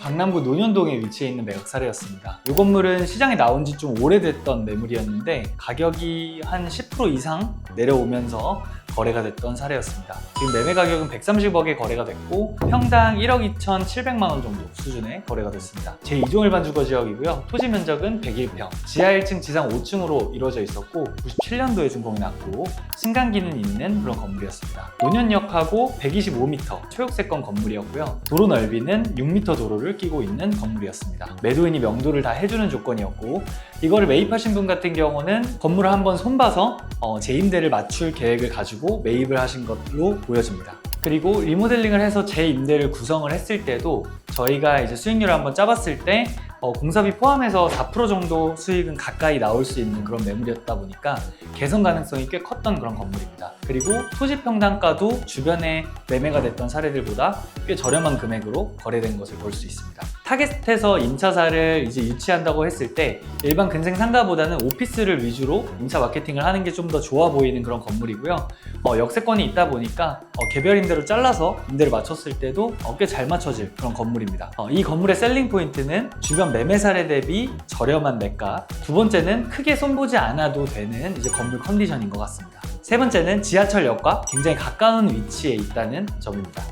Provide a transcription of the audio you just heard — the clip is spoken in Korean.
강남구 논현동에 위치해 있는 매각 사례였습니다. 이 건물은 시장에 나온 지 좀 오래됐던 매물이었는데 가격이 한 10% 이상 내려오면서 거래가 됐던 사례였습니다. 지금 매매 가격은 130억에 거래가 됐고 평당 1억 2,700만 원 정도 수준의 거래가 됐습니다. 제2종 일반 주거 지역이고요. 토지 면적은 101평, 지하 1층, 지상 5층으로 이루어져 있었고 97년도에 준공이 났고 승강기는 있는 그런 건물이었습니다. 논현역하고 125m 초역세권 건물이었고요. 도로 넓이는 6m 도로를 끼고 있는 건물이었습니다. 매도인이 명도를 다 해주는 조건이었고 이거를 매입하신 분 같은 경우는 건물을 한번 손봐서 어, 재임대를 맞출 계획을 가지고 매입을 하신 것으로 보여집니다. 그리고 리모델링을 해서 재임대를 구성을 했을 때도 저희가 이제 수익률을 한번 짜봤을 때 어, 공사비 포함해서 4% 정도 수익은 가까이 나올 수 있는 그런 매물이었다 보니까 개선 가능성이 꽤 컸던 그런 건물입니다. 그리고 토지 평당가도 주변에 매매가 됐던 사례들보다 꽤 저렴한 금액으로 거래된 것을 볼 수 있습니다. 타겟에서 임차사를 이제 유치한다고 했을 때 일반 근생 상가보다는 오피스를 위주로 임차 마케팅을 하는 게 좀 더 좋아 보이는 그런 건물이고요. 어, 역세권이 있다 보니까 어, 개별 임대로 잘라서 임대를 맞췄을 때도 어, 꽤잘 맞춰질 그런 건물입니다. 어, 이 건물의 셀링 포인트는 주변 매매 사례 대비 저렴한 매가. 두 번째는 크게 손보지 않아도 되는 이제 건물 컨디션인 것 같습니다. 세 번째는 지하철역과 굉장히 가까운 위치에 있다는 점입니다.